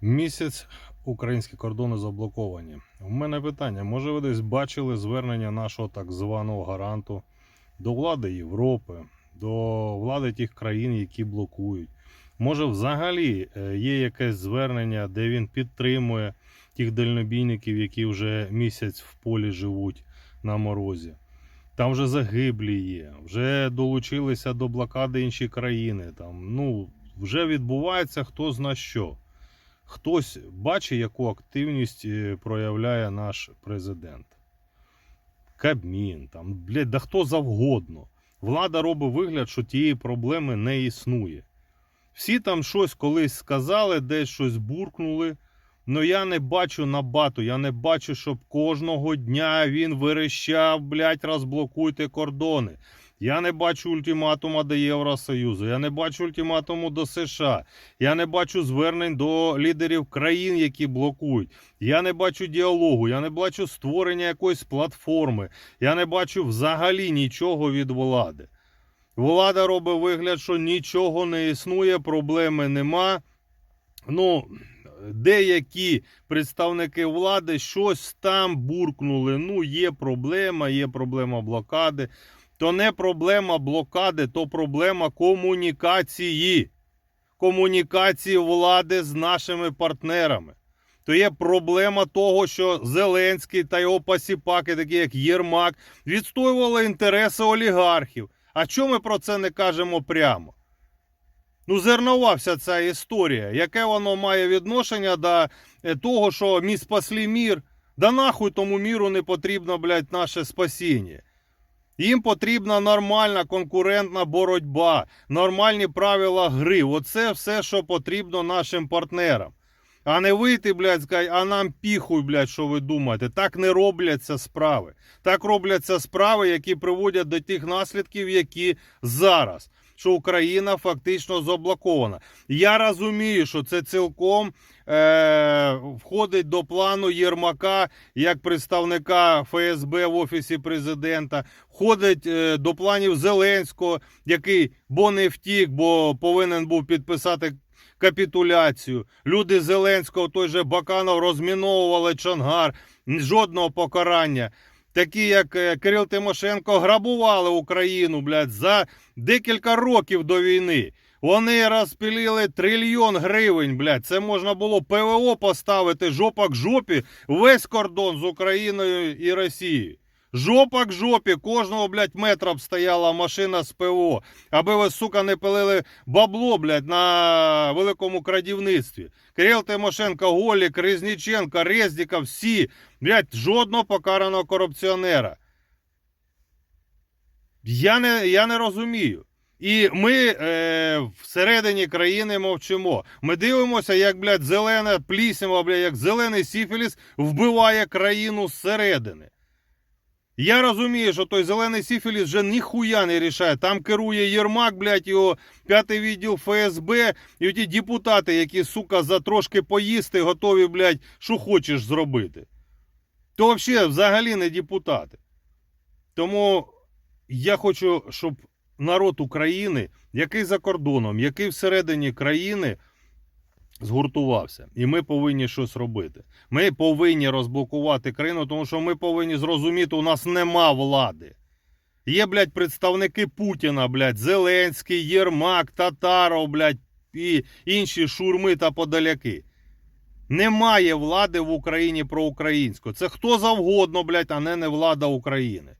Місяць українські кордони заблоковані. У мене питання: може ви десь бачили звернення нашого так званого гаранту до влади Європи, до влади тих країн, які блокують? Може, взагалі е, є якесь звернення, де він підтримує тих дальнобійників, які вже місяць в полі живуть на морозі? Там вже загиблі є, вже долучилися до блокади інші країни. Там ну вже відбувається хто зна що. Хтось бачить, яку активність е, проявляє наш президент. Кабмін, там, блядь, да хто завгодно. Влада робить вигляд, що тієї проблеми не існує. Всі там щось колись сказали, десь щось буркнули. Ну я не бачу набату, я не бачу, щоб кожного дня він верещав, блядь, розблокуйте кордони. Я не бачу ультиматума до Євросоюзу, я не бачу ультиматуму до США, я не бачу звернень до лідерів країн, які блокують. Я не бачу діалогу, я не бачу створення якоїсь платформи, я не бачу взагалі нічого від влади. Влада робить вигляд, що нічого не існує, проблеми нема. Ну, деякі представники влади щось там буркнули. Ну, є проблема, є проблема блокади. То не проблема блокади, то проблема комунікації. Комунікації влади з нашими партнерами. То є проблема того, що Зеленський та його пасіпаки, такі як Єрмак, відстоювали інтереси олігархів. А чому ми про це не кажемо прямо? Ну, зернова вся ця історія. Яке воно має відношення до е, того, що ми спасли мір? Да нахуй тому міру не потрібно, блядь, наше спасіння. Їм потрібна нормальна конкурентна боротьба, нормальні правила гри. Оце все, що потрібно нашим партнерам. А не вийти, блядь, сказати, а нам піхуй, блядь, що ви думаєте. Так не робляться справи. Так робляться справи, які приводять до тих наслідків, які зараз. Що Україна фактично заблокована. Я розумію, що це цілком е- входить до плану Єрмака як представника ФСБ в Офісі президента, входить е- до планів Зеленського, який бо не втік, бо повинен був підписати капітуляцію. Люди Зеленського, той же Баканов, розміновували Чонгар, жодного покарання. Такі, як е, Кирил Тимошенко, грабували Україну блядь, за декілька років до війни. Вони розпілили трильйон гривень, блядь. Це можна було ПВО поставити жопа к жопі весь кордон з Україною і Росією. Жопа к жопі, кожного, блядь, метра б стояла машина з ПВО, аби ви, сука, не пилили бабло, блядь, на великому крадівництві. Кирил Тимошенко, Голік, Резніченко, Резніков, всі, блядь, жодного покараного корупціонера. Я не, я не розумію. І ми е, всередині країни мовчимо. Ми дивимося, як, блядь, зелена пліснява, блядь, як зелений сіфіліс вбиває країну зсередини. Я розумію, що той зелений сіфіліс вже ніхуя не рішає. Там керує Єрмак, блядь, його п'ятий відділ ФСБ і ті депутати, які, сука, за трошки поїсти готові, блядь, що хочеш зробити. То взагалі, взагалі не депутати. Тому я хочу, щоб народ України, який за кордоном, який всередині країни, згуртувався. І ми повинні щось робити. Ми повинні розблокувати країну, тому що ми повинні зрозуміти, у нас нема влади. Є, блядь, представники Путіна, блядь, Зеленський, Єрмак, Татаров, блядь, і інші шурми та подаляки. Немає влади в Україні проукраїнської. Це хто завгодно, блядь, а не, не влада України.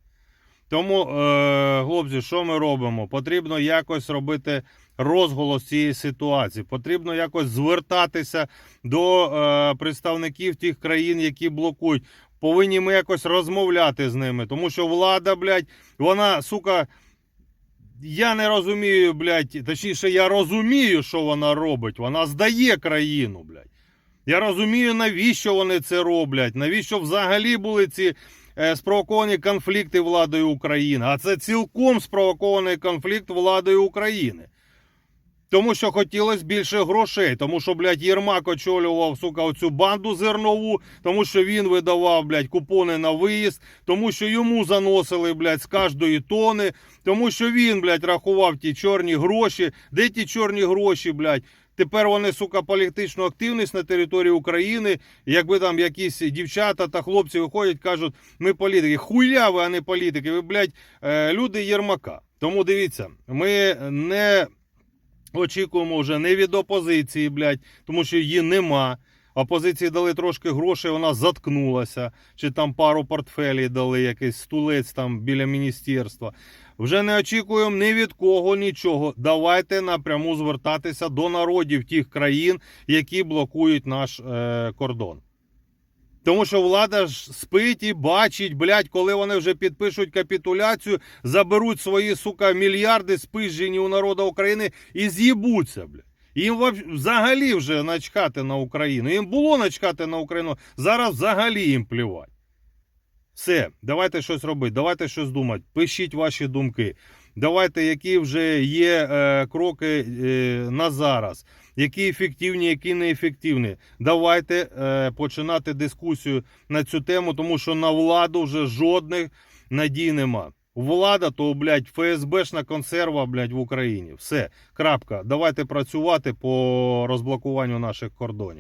Тому, е, хлопці, що ми робимо? Потрібно якось робити розголос цієї ситуації. Потрібно якось звертатися до е, представників тих країн, які блокують. Повинні ми якось розмовляти з ними, тому що влада, блядь, вона, сука. Я не розумію, блядь, точніше, я розумію, що вона робить. Вона здає країну, блядь. Я розумію, навіщо вони це роблять, навіщо взагалі були ці спровоковані конфлікти владою України. А це цілком спровокований конфлікт владою України. Тому що хотілося більше грошей, тому що, блядь, Єрмак очолював, сука, оцю банду зернову, тому що він видавав, блядь, купони на виїзд, тому що йому заносили, блядь, з кожної тони, тому що він, блядь, рахував ті чорні гроші. Де ті чорні гроші, блядь? Тепер вони, сука, політичну активність на території України. Якби там якісь дівчата та хлопці виходять, кажуть, ми політики. Хуя ви, а не політики. Ви, блядь, е, люди Єрмака. Тому дивіться, ми не очікуємо вже не від опозиції, блядь, тому що її нема. Опозиції дали трошки грошей, вона заткнулася, чи там пару портфелей дали, якийсь стулець там біля міністерства. Вже не очікуємо ні від кого нічого. Давайте напряму звертатися до народів тих країн, які блокують наш е, кордон. Тому що влада ж спить і бачить, блядь, коли вони вже підпишуть капітуляцію, заберуть свої, сука, мільярди спижені у народу України і з'їбуться, блядь. Їм взагалі вже начхати на Україну. Їм було начхати на Україну, зараз взагалі їм плювать. Все, давайте щось робити, давайте щось думати. Пишіть ваші думки. Давайте, які вже є е, кроки е, на зараз, які ефективні, які неефективні. Давайте е, починати дискусію на цю тему, тому що на владу вже жодних надій нема. Влада то, блядь, ФСБшна консерва, блядь, в Україні. Все, крапка. Давайте працювати по розблокуванню наших кордонів.